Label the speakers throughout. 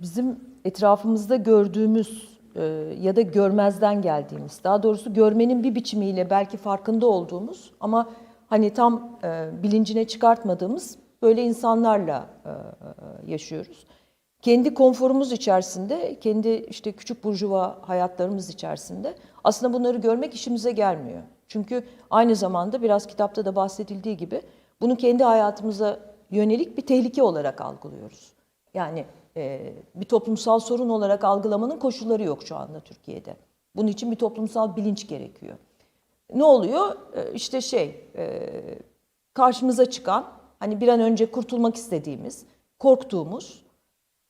Speaker 1: bizim etrafımızda gördüğümüz e, ya da görmezden geldiğimiz, daha doğrusu görmenin bir biçimiyle belki farkında olduğumuz ama hani tam e, bilincine çıkartmadığımız böyle insanlarla e, yaşıyoruz. Kendi konforumuz içerisinde, kendi işte küçük burjuva hayatlarımız içerisinde aslında bunları görmek işimize gelmiyor. Çünkü aynı zamanda biraz kitapta da bahsedildiği gibi bunu kendi hayatımıza yönelik bir tehlike olarak algılıyoruz. Yani e, bir toplumsal sorun olarak algılamanın koşulları yok şu anda Türkiye'de. Bunun için bir toplumsal bilinç gerekiyor. Ne oluyor? E, işte şey, e, karşımıza çıkan, hani bir an önce kurtulmak istediğimiz, korktuğumuz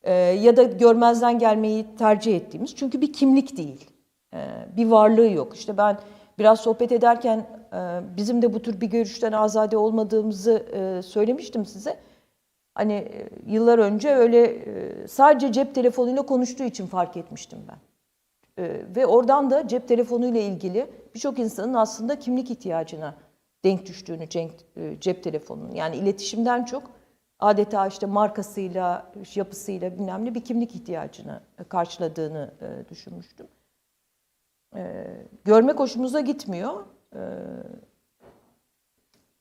Speaker 1: e, ya da görmezden gelmeyi tercih ettiğimiz. Çünkü bir kimlik değil, e, bir varlığı yok. İşte ben biraz sohbet ederken e, bizim de bu tür bir görüşten azade olmadığımızı e, söylemiştim size. Hani e, yıllar önce öyle e, sadece cep telefonuyla konuştuğu için fark etmiştim ben. E, ve oradan da cep telefonuyla ilgili birçok insanın aslında kimlik ihtiyacına denk düştüğünü cep telefonunun. Yani iletişimden çok adeta işte markasıyla, yapısıyla bilmem ne bir kimlik ihtiyacını karşıladığını düşünmüştüm. Görmek hoşumuza gitmiyor.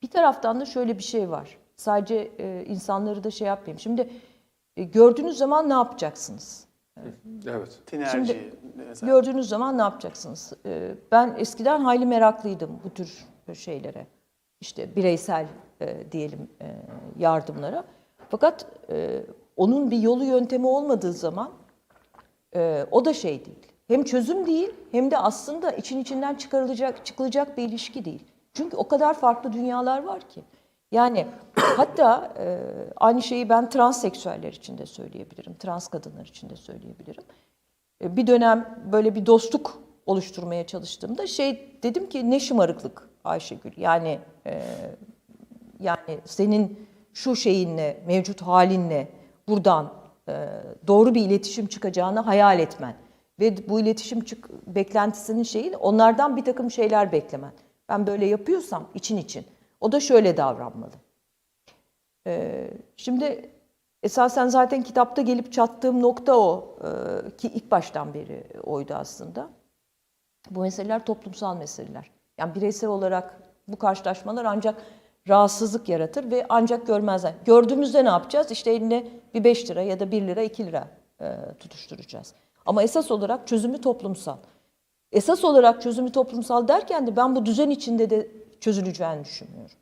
Speaker 1: Bir taraftan da şöyle bir şey var. Sadece e, insanları da şey yapmayayım. Şimdi e, gördüğünüz zaman ne yapacaksınız?
Speaker 2: Evet.
Speaker 3: Tinerci
Speaker 1: Şimdi
Speaker 3: mesela.
Speaker 1: Gördüğünüz zaman ne yapacaksınız? Ee, Ben eskiden hayli meraklıydım bu tür şeylere. İşte bireysel e, diyelim e, yardımlara. Fakat e, onun bir yolu yöntemi olmadığı zaman e, o da şey değil. Hem çözüm değil hem de aslında için içinden çıkarılacak, çıkılacak bir ilişki değil. Çünkü o kadar farklı dünyalar var ki. Yani hatta e, aynı şeyi ben transseksüeller için de söyleyebilirim, trans kadınlar için de söyleyebilirim. E, bir dönem böyle bir dostluk oluşturmaya çalıştığımda şey dedim ki ne şımarıklık Ayşegül. Yani e, yani senin şu şeyinle, mevcut halinle buradan e, doğru bir iletişim çıkacağını hayal etmen ve bu iletişim çık beklentisinin şeyi onlardan bir takım şeyler beklemen. Ben böyle yapıyorsam için için o da şöyle davranmalı. Ee, şimdi esasen zaten kitapta gelip çattığım nokta o Ee, ki ilk baştan beri oydu aslında. Bu meseleler toplumsal meseleler. Yani bireysel olarak bu karşılaşmalar ancak rahatsızlık yaratır ve ancak görmezler. Gördüğümüzde ne yapacağız? İşte eline bir 5 lira ya da 1 lira 2 lira e, tutuşturacağız. Ama esas olarak çözümü toplumsal. Esas olarak çözümü toplumsal derken de ben bu düzen içinde de çözüleceğini düşünmüyorum.